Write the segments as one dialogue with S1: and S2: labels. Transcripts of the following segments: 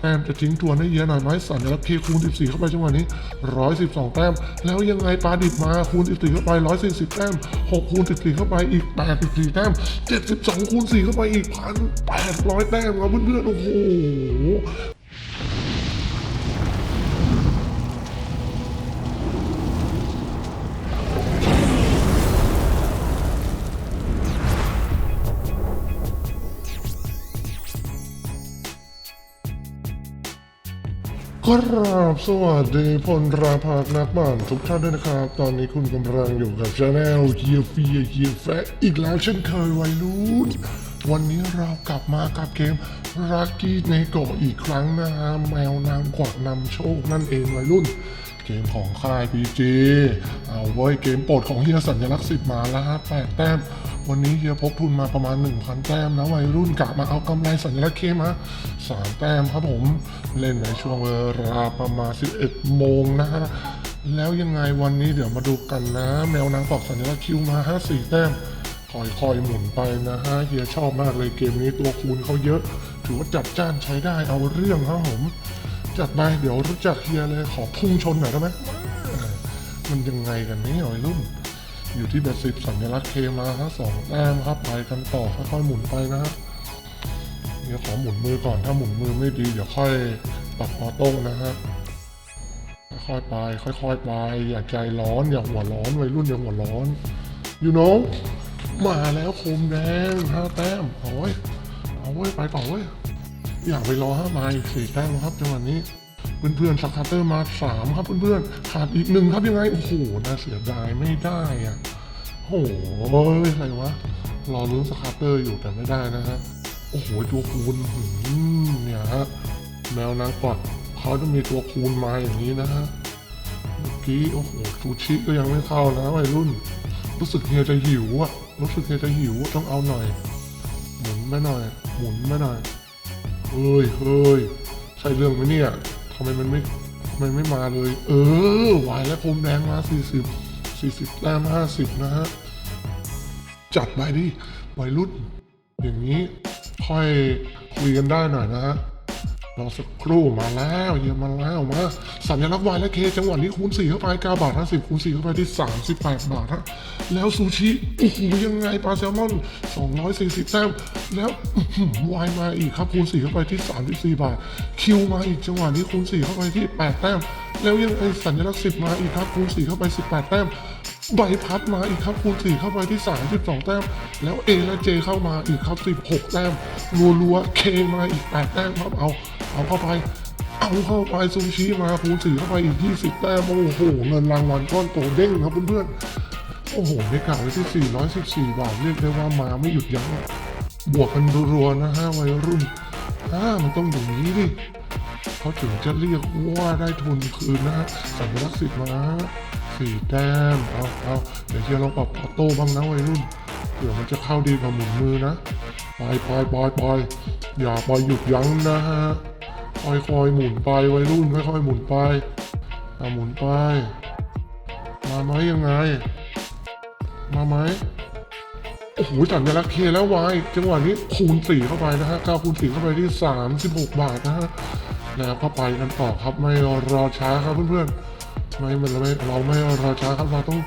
S1: แต้มจะทิ้งทวนให้เยอะหน่อยไหมสัญลักษณ์เคคูณ 14 เข้าไปจังหวะนี้ 112 แต้ม แล้วยังไงปลาดิบมาคูณ 14 เข้าไป 140 แต้ม 6 คูณ 14 เข้าไปอีก 84 แต้ม 72 คูณ 4 เข้าไปอีก 1,800 แต้มครับเพื่อนๆโอ้โห กราบสวัสดีพลราภาคนักบ้านทุกท่านด้วยนะครับ ตอนนี้คุณกำลังอยู่กับชาแนลเฮียเฟียเฮียแฟอีกแล้วเช่นเคยวัยรุ่นวันนี้เรากลับมากับเกมรักกี้ในโกะอีกครั้งนะฮะแมวนางกวักนำโชคนั่นเองวัยรุ่น เกมของค่ายพีจีเอาไว้เกมโปรดของเฮียสัญลักษณ์สิบมาแล้วฮะแปดแต้ม วันนี้เฮียพกทุนมาประมาณ 1,000 แต้มนะวัยรุ่นกะมาเอากำไรสัญลักษณ์เคมาสามแต้มครับผมเล่นในช่วงเวลาประมาณ 11 โมงนะฮะแล้วยังไงวันนี้เดี๋ยวมาดูกันนะ แมวนางปอกสัญลักษณ์คิวมา 54 แต้มคอยคอยหมุนไปนะฮะเฮียชอบมากเลยเกมนี้ตัวคูณเขาเยอะ ถือว่าจัดจ้านใช้ได้เอาเรื่องครับผม จัดไปเดี๋ยวรู้จักเฮียเลย ขอพุ่งชนหน่อยได้ไหมมันยังไงกันนี่ยวัยรุ่น อยู่ที่เบสสิบสัญลักษณ์เคมาฮะสองแต้มครับไปกันต่อค่อยๆหมุนไปนะฮะเดี๋ยวขอหมุนมือก่อนถ้าหมุนมือไม่ดี เดี๋ยวค่อยปรับออโต้นะฮะค่อยๆไป ค่อยๆไป อย่าใจร้อนอย่าหัวร้อนวัยรุ่นอย่าหัวร้อนอยู่น้องมาแล้วโคมแดงห้าแต้มเอาไว้ยเอาไว้ยไปต่อเว้ย อยากไปรอห้าไม้สี่แต้มครับจังหวะนี้เพื่อนๆสักคาเตอร์มาสามครับเพื่อนๆขาดอีกหนึ่งครับยังไง โอ้โหน่าเสียดายไม่ได้อะโอ้โหอะไรวะรอลุ้นสคาเตอร์อยู่แต่ไม่ได้นะฮะโอ้โหตัวคูณเนี่ยฮะแมวนางกวักเขาจะมีตัวคูณมาอย่างนี้นะฮะเมื่อกี้โอ้โหซูชิก็ยังไม่เข้านะวัยรุ่น รู้สึกเฮียจะหิวอะรู้สึกเฮียจะหิวต้องเอาหน่อยหมุนไม่หน่อยหมุนไม่หน่อย เฮ้ยเฮ้ยใช่เรื่องไหมเนี่ยทำไมมันไม่ทำไมไม่มาเลย เออวายแล้วพรมแดงมาสี่สิบสี่สิบแต้มห้าสิบนะฮะ จัดไปดิวัยรุ่น อย่างนี้ค่อยคุยกันได้หน่อยนะฮะ รอสักครู่มาแล้วเยี่ยมมาแล้วมาสัญลักษณ์วายและเคจังหวะนี้คูณ4เข้าไป9บาท50คูณ4เข้าไปที่ 38 บาทฮะแล้วซูชิโอ้โหยังไงปลาแซลมอน 240แต้มแล้ววายมาอีกครับคูณ4เข้าไปที่ 34 บาท คิวมาอีกจังหวะนี้คูณ4เข้าไปที่ 8 แต้ม แล้วยังไงสัญลักษณ์10 มาอีกครับคูณ4เข้าไป 18 แต้มใบพัดมาอีกครับคูณ4เข้าไปที่ 32 แต้ม แล้ว A และ J เข้ามาอีกครับ 16 แต้มรัวๆ K มาอีก 8 แต้มครับเอา เอาเข้าไป เอาเข้าไปซูชิมาคูณ4เข้าไปอีก 20แต้มโอ้โห เงินรางวัลก้อนโตเด้งครับเพื่อนๆ โอ้โหได้กล่าวไว้ที่ 414 บาทเรียกได้ว่ามาไม่หยุดยั้งบวกกันรัวๆนะฮะวัยรุ่นอ่ามันต้องอย่างนี้ดิเขาถึงจะเรียกว่าได้ทุนคืนนะฮะสัญลักษณ์สิบมาสี่แต้มเอาเอาเดี๋ยวเชียร์ลองปรับออโต้บ้างนะวัยรุ่นเผื่อมันจะเข้าดีกว่าหมุนมือนะปล่อยปล่อยปล่อยปล่อยอย่าปล่อยหยุดยั้งนะฮะ ค่อยๆหมุนไปวัยรุ่นค่อยๆหมุนไปเอาหมุนไป มาไหมยังไง มาไหมโอ้โหสัญลักษณ์เคแล้ววายจังหวะนี้คูณ4เข้าไปนะฮะ9คูณ4เข้าไปที่36บหกบาทนะฮะแล้วก็ไปกันต่อครับไม่รอช้าครับเพื่อนๆไม่มันไม่เราไม่รอช้าครับเราต้อง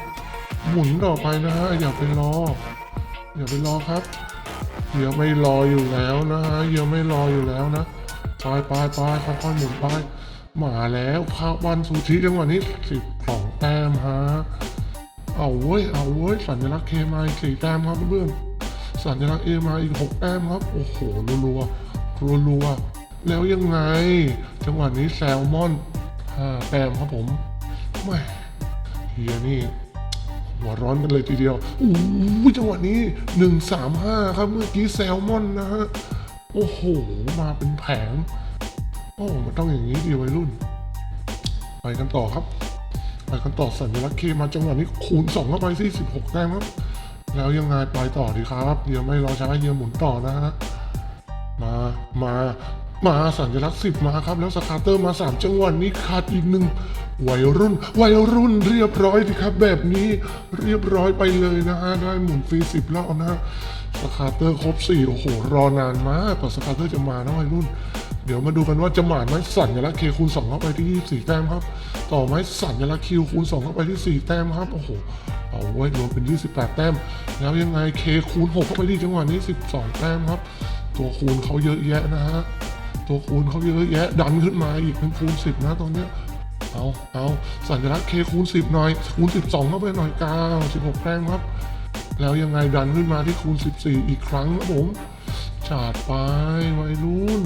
S1: หมุนต่อไปนะฮะอย่าไปรอ อย่าไปรอครับเดี๋ยวไม่รออยู่แล้วนะฮะเดี๋ยวไม่รออยู่แล้วนะ ไปไปไปค่อยๆหมุนไปมาแล้วข้าววันซูชิจังหวะนี้สิบสองแต้มฮะเอาเว้ยเอาเว้ยสัญลักษณ์เคมาอีสี่แต้มครับเพื่อนสัญลักษณ์เอมาอีกหกแต้มครับ โอ้โหรัวๆรัวๆแล้วยังไง จังหวะนี้แซลมอนห้าแต้มครับผมแม่เฮียนี่หัวร้อนกันเลยทีเดียวอู้จังหวะนี้หนึ่งสามห้าครับเมื่อกี้แซลมอนนะฮะ โอ้โห มาเป็นแผง โอ้มันต้องอย่างนี้ดีวัยรุ่น ไปกันต่อครับ ไปกันต่อสัญลักษณ์เคมาจังหวะนี้คูณ2เข้าไปที่16แต้มครับ แล้วยังไงไปต่อดีครับ เดี๋ยวไม่รอช้าเดี๋ยวหมุนต่อนะฮะ มา มา มาสัญลักษณ์สิบมาครับ แล้วสคาเตอร์มาสามจังหวะนี้ขาดอีกหนึ่ง วัยรุ่นวัยรุ่นเรียบร้อยดีครับ แบบนี้เรียบร้อยไปเลยนะฮะได้หมุนฟรีสิบรอบนะสคาเตอร์ครบสี่โอ้โห รอนานมากกว่าสคาเตอร์จะมานะวัยรุ่น เดี๋ยวมาดูกันว่าจะหมานไหมสัญลักษณ์เคคูณสองเข้าไปที่24แต้มครับ ต่อไหมสัญลักษณ์คิวคูณสองเข้าไปที่4แต้มครับโอ้โหเอาไว้รวมเป็น28แต้ม แล้วยังไงเคคูณ6เข้าไปที่จังหวะนี้12แต้มครับ ตัวคูณเขาเยอะแยะนะฮะตัวคูณเขาเยอะแยะดันขึ้นมาอีกเป็นคูณ10นะตอนเนี้ย เอาเอาสัญลักษณ์เคคูณ10หน่อยคูณ12เข้าไปหน่อยกา16แต้มครับ แล้วยังไงดันขึ้นมาที่คูณ14อีกครั้งครับผมจาดไปไวรุ่น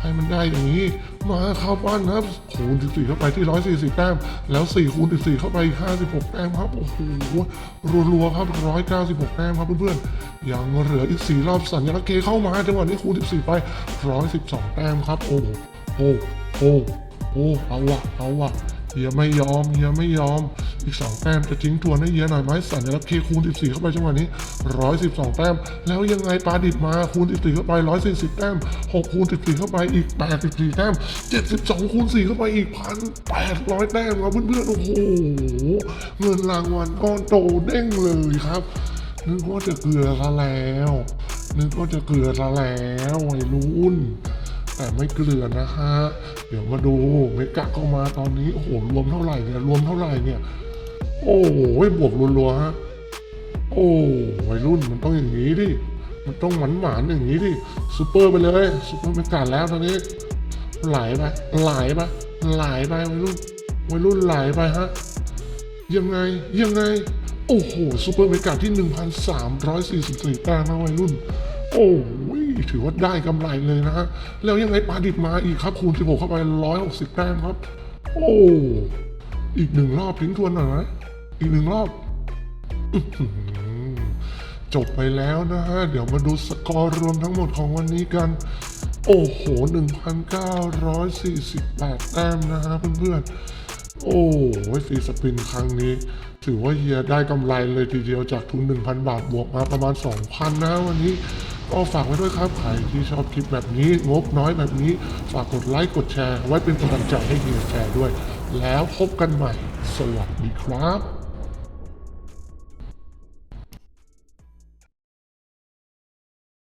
S1: ให้มันได้อย่างนี้ มาเข้าปั้นครับคูณ14เข้าไปที่ 140 แต้ม แล้ว4คูณ14เข้าไป 56 แต้มครับ โอ้โห รัวๆครับ 196 แต้มครับเพื่อนๆ ยังเหลืออีก 4 รอบสัญลักษณ์เคเข้ามาจังหวะนี้คูณ14 ไป 112 แต้มครับ โอ้โหโอ้โอ้ โอ้เอาวะเอาวะเฮียไม่ยอมเฮียไม่ยอม อีก2แต้มจะทิ้งทวนให้เฮียหน่อยไหมสัญลักษณ์เคคูณ14เข้าไปจังหวะนี้112แต้ม แล้วยังไงปลาดิบมาคูณ14เข้าไป140แต้ม6คูณ14เข้าไปอีก84แต้ม72คูณ4เข้าไปอีก1,800แต้มครับเพื่อนๆโอ้โหเงินรางวัลก้อนโตเด้งเลยครับนึกว่าจะเกลือซะแล้วนึกว่าจะเกลือซะแล้ววัยรุ่น แต่ไม่เกลือนะฮะ เดี๋ยวมาดูเมกะเข้ามาตอนนี้ โอ้โห รวมเท่าไหร่เนี่ย รวมเท่าไหร่เนี่ย โอ้โหบวกรัวๆฮะ โอ้วัยรุ่นมันต้องอย่างนี้ดิ มันต้องหวานหวานๆอย่างนี้ดิซูเปอร์ไปเลยซูเปอร์เมกะแล้วตอนนี้ ไหลไปไหลไปไหลไปวัยรุ่นวัยรุ่นไหลไปฮะ ยังไง ยังไง โอ้โหซูเปอร์เมกาที่ 1,344แต้มนะวัยรุ่น โอ้ย ถือว่าได้กำไรเลยนะฮะ แล้วยังไงปลาดิบมาอีกครับ คูณ 16 เข้าไป 160 แต้มครับ โอ้ อีกหนึ่งรอบทิ้งทวนหน่อยไหมอีกหนึ่งรอบจบไปแล้วนะฮะ เดี๋ยวมาดูสกอร์รวมทั้งหมดของวันนี้กัน โอ้โห 1,948 แต้มนะฮะเพื่อนๆ โอ้ยฟรีสปินครั้งนี้ถือว่าเฮียได้กำไรเลยทีเดียวจากทุน 1,000 บาทบวกมาประมาณ 2,000 นะวันนี้ ก็ฝากไว้ด้วยครับใครที่ชอบคลิปแบบนี้งบน้อยแบบนี้ ฝากกดไลค์กดแชร์ ไว้เป็นกำลังใจให้เฮียแชร์ด้วย แล้วพบกันใหม่ สวัสดีครับ